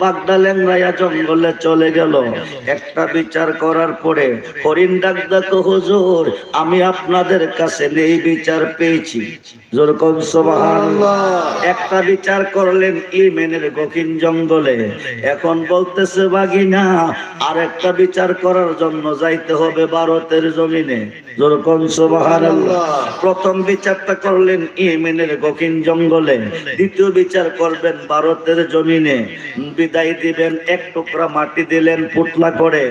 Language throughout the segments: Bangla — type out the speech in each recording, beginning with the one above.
বাগদা লেংরাইয়া জঙ্গলে চলে গেল। একটা বিচার করার পরে, হরিণ ডাক দেখো হুজুর, আমি আপনাদের কাছে নেই বিচার পেয়েছি। যেরকম একটা বিচার করলেন ইমেনের গকিন জঙ্গলে। এখন বলতেছে বাগিনা আর একটা বিচার করার জন্য যাইতে হবে ভারতের জমিনে। প্রথম বিচারটা করলেন ইমেনের গকিন জঙ্গলে। দ্বিতীয় বিচার করবেন ভারতের জমিনে। বিদায় দিবেন এক টুকরা মাটি দিলেন পুতলা করে।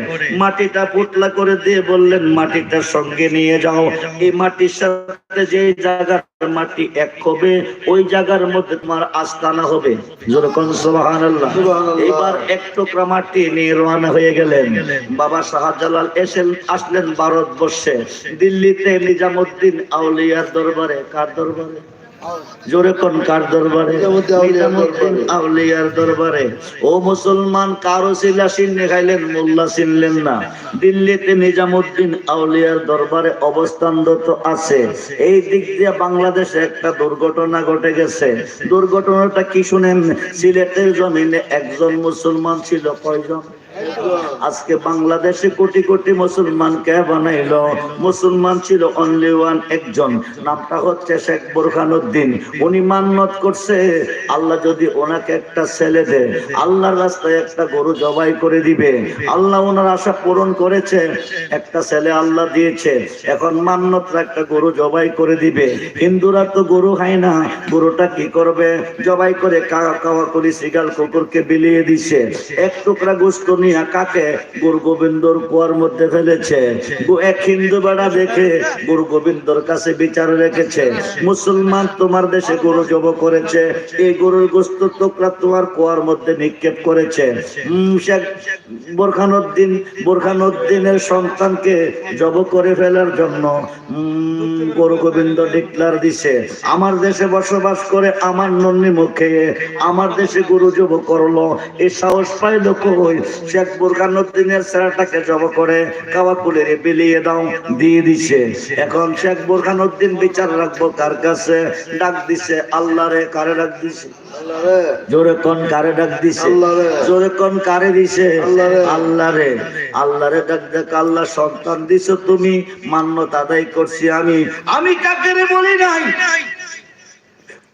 মাটিটা পুতলা করে দিয়ে বললেন মাটিটা সঙ্গে নিয়ে যাও। এই মাটির সাথে যে জায়গার মাটি এক হবে ওই জায়গার মধ্যে তোমার আস্তানা হবে। যেরকম সুবহানাল্লাহ। এবার এক টুকরা মাটি নিয়ে রওনা হয়ে গেলেন। বাবা শাহজালাল এসে আসলেন ভারতবর্ষে। দিল্লিতে নিজামুদ্দিন আউলিয়ার দরবারে। কার দরবারে? জোরে কোন কার দরবারে? আউলিয়ার দরবারে। ও মুসলমান, কারও খাইলেন, মোল্লা না। দিল্লিতে নিজামুদ্দিন আউলিয়ার দরবারে আছে। এই দিক দিয়ে বাংলাদেশে একটা দুর্ঘটনা ঘটে গেছে। দুর্ঘটনাটা কি শুনেন? সিলেটের জমিনে একজন মুসলমান ছিল, কয়জন? আজকে বাংলাদেশে কোটি কোটি মুসলমান কে বানাইলো? মুসলমান ছিল অনলি ওয়ান একজন। নামটা হচ্ছে শেখ বোরখানুদ্দিন উনি মান্নত করছে, আল্লাহ যদি ওনাকে একটা ছেলে দেয় আল্লাহর রাস্তায় একটা গরু জবাই করে দিবে। আল্লাহ ওনার আশা পূরণ করেছে, একটা ছেলে আল্লাহ দিয়েছে। এখন মান্নত একটা গরু জবাই করে দিবে। হিন্দুরা তো গরু খায় না, গরুটা কি করবে? জবাই করে কাওয়া কাওয়া করে সিগাল, কুকুরকে বিলিয়ে দিছে। এক টুকরা গোস্ত নিয়ে কাকে গুরু গোবিন্দর কুয়ার মধ্যে ফেলেছে। এক হিন্দু বেড়া দেখে গুরু গোবিন্দর কাছে বিচার রেখেছে। মুসলমান তোমার দেশে গরু জব করেছে। এই গরুর গোস্ত টুকরা তোমার কুয়ার মধ্যে নিক্ষেপ করেছে। শেখ বোরখানুদ্দিন, বোরখানুদ্দিনের সন্তানকে জব করে ফেলার জন্য গুরু গোবিন্দ ডিক্লার দিছে, আমার দেশে বসবাস করে আমার নন্নি মুখে, আমার দেশে গুরু জব করল এই সাহস পাইল কই? শেখ বোরখানুদ্দিনের ছেলেটাকে জব করে কাওয়াকুলিরে বিলিয়ে দাও দিয়ে দিছে। এখন শেখ বোরখানুদ্দিন বিচার রাখব কার কাছে? ডাক দিছে আল্লাহরে কারে ডাক দিছে? জোরে কোন কারে ডাক দিছে? জোরে কোন কারে দিছে? আল্লাহরে। আল্লাহরে। ডাক দেখ আল্লাহ সন্তান দিছো তুমি মান্যতা আদায় করছি আমি। আমি কাকে রে বলি নাই?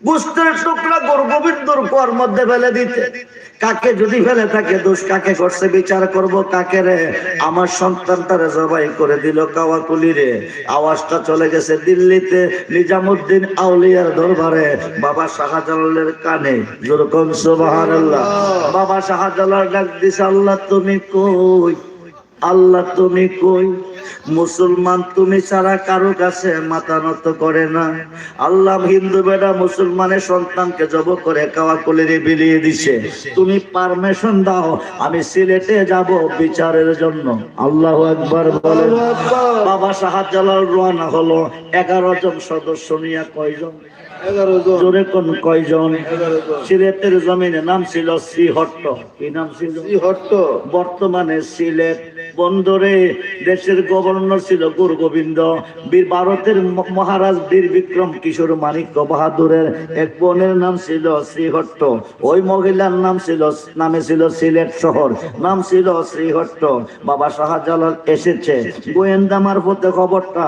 বুঝতে টুকরা গোবিন্দর পর মধ্যে ফেলে দিতে। কাকে যদি ফেলে থাকে দোষ, কাকে করছে বিচার করব, কাকে রে? আমার সন্তান তারা জবাই করে দিল কাওয়াকুলি রে। আওয়াজটা চলে গেছে দিল্লিতে, নিজামুদ্দিন আউলিয়ার দরবারে। বাবা শাহজালালের কানে যেরকম সুবহানাল্লাহ। বাবা শাহজালাল ডাক দিছে, আল্লাহ তুমি কই? আল্লাহ তুমি কই? মুসলমান তুমি ছাড়া কারও কাছে মাথা নত করে না। আল্লাহ হিন্দু বেটা মুসলমানের সন্তানকে জব করে কাওয়া কলিরে বিলিয়ে দিছে। তুমি পারমিশন দাও আমি সিলেটে যাব বিচারের জন্য। আল্লাহ একবার বলে বাবা শাহজালাল রওনা হলো এগারো জন সদস্য নিয়ে কয়জন? জোরে কোন কয়জন? সিলেটের জমিনে নাম ছিল শ্রীহট্ট। কি নাম ছিল? বর্তমানে সিলেট বন্দরে দেশের গভর্নর ছিল গুরু গোবিন্দ। বীর ভারতের মহারাজ বীর বিক্রম কিশোর মানিক্য বাহাদুরের এক বোনের নাম ছিল শ্রীহট্ট। ওই মহিলার নাম ছিল, নামে ছিল সিলেট শহর। নাম ছিল শ্রীহট্ট। বাবা শাহজালাল এসেছে। গোয়েন্দা মারফতে খবরটা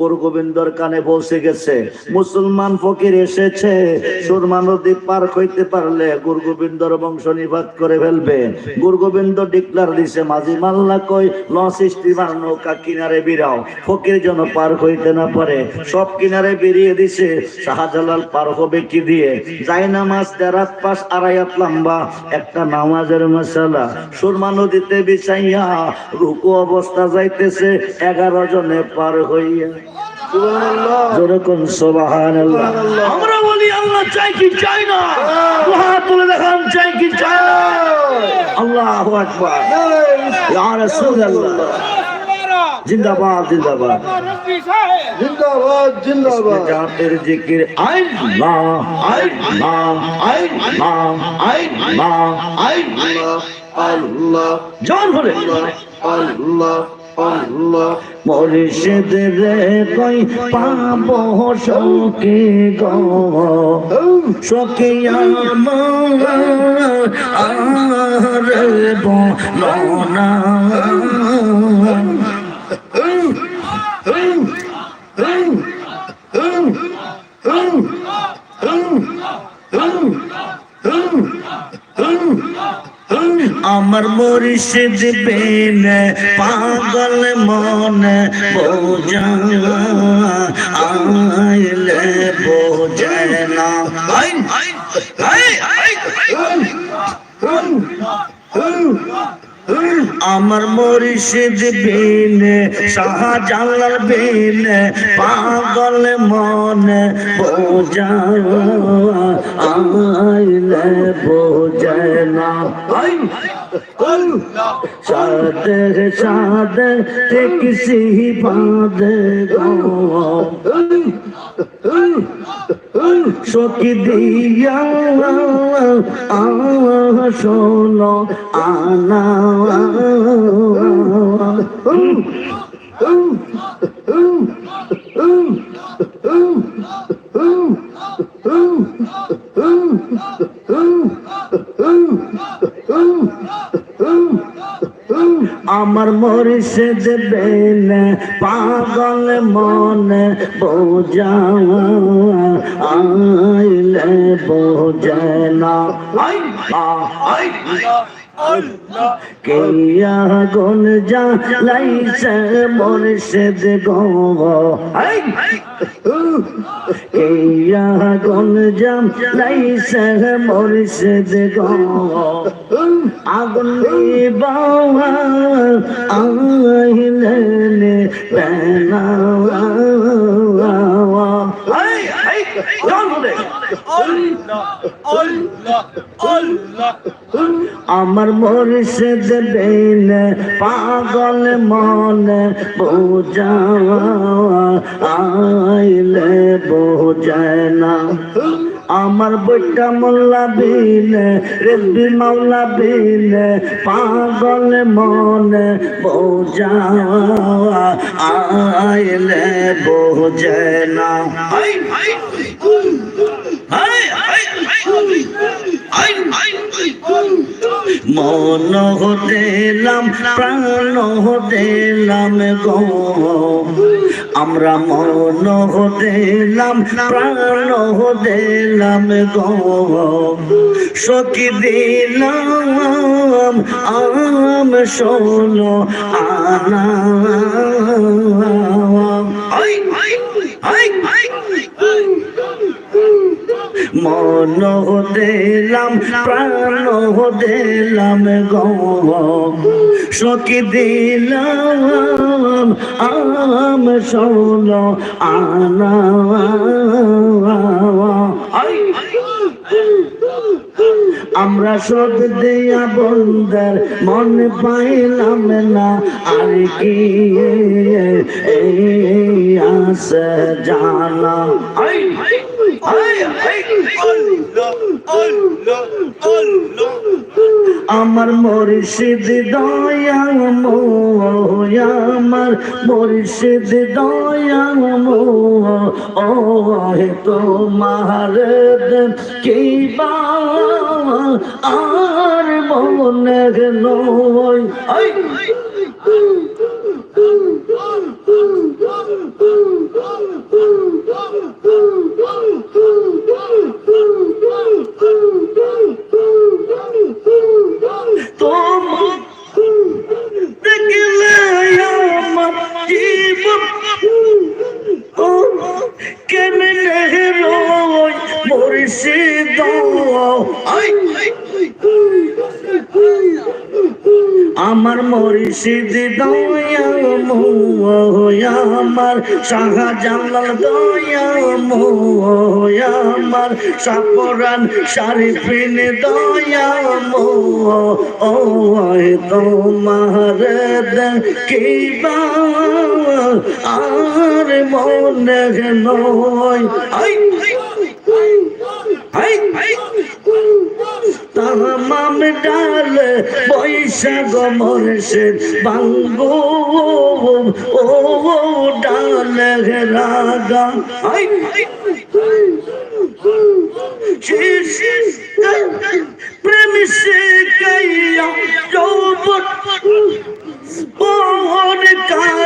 গুরু গোবিন্দর কানে পৌঁছে গেছে। মুসলমান ফকির এসেছে। সুরমা নদী পার হইতে পারলে গুরু গোবিন্দর বংশ নিপাত করে ফেলবে। গুরু গোবিন্দ ডিক্লার দিছে, মাঝি মাল্লা কই লঞ্চ স্টিমার নৌকা কিনারে বিরাও। ফকির যেন পার হইতে না পারে, সব কিনারে বেরিয়ে দিছে। শাহজালাল পার হবে কি দিয়ে? যাই নামাজ তেরাত পাশ আড়াইয়াত লম্বা। একটা নামাজের মশালা। সুরমা নদীতে বিছাইয়া রুকু অবস্থা যাইতেছে, এগারো জনে পার হইয়া জোরে কোন সুবহানাল্লাহ। আমরা বলি আল্লাহ চাই কি চাই না? দুহাত তুলে দেখান চাই কি চাই না? আল্লাহু আকবার। ইয়া রাসূলুল্লাহ। জিন্দাবাদ জিন্দাবাদ। জিন্দাবাদ জিন্দাবাদ। জাতের জিকির আল্লাহ আল্লাহ আল্লাহ আল্লাহ আল্লাহ। জন হলে। আল্লাহ। মুর্শিদ রে কই পাব সখী গো? সখী আমার আর বলনা আমার মুর্শিদ বেন পাগল মন বোঝা আইলে বোঝে না। আমার মুর্শিদ বিন শাহজালাল বিন পাগল মন বোঝা সাদে সাদে তে কিসি বাদে গো সখী দিয়া শোনো আনা। আমার মরিষেদ বেন পাগল মন বোঝা আইলে বোঝে না। কেয়া গুন যা লাইছে মরিষেদ গো। যা লাইছে মরিষেদ আগুন বাবা আইলে বেনা আমার মরিষদ বেন পাগল মন বোঝা আইলে বোঝায় না। আমার বইটা মোল্লা বিন রেবি মাওলা বিন পাগল মন বোঝা আইলে বোঝে না। মন দিলাম প্রাণ দিলাম গো। আমরা মন দিলাম প্রাণ দিলাম গো। সখী দিলাম, আম শোনো, আনা। মন দিলাম প্রাণ দিলাম গো। সখী দিলাম, আম শোনো আনা আমরা সদ দেয়া বন্দার মন পাইলাম না, আর কি আস জানা। আমার মরিষিদ দয়া আমার মরিষিদ দয়া ও হে তোমার কি বা আর মনে নয়। মুর্শিদ। আমার মরিষিদ দয়া আমার শাহজালাল দয়া মোয়া আমার সাপরান শারিফিন দয়া মোয়া ও তোমার কিবা আর মনে নয়। তামাম ডাল বৈশাখ মরসে বাঙ্গো। ও ডাল রাগা প্রেম সে কৈয়া যৌবন। মোহন কাল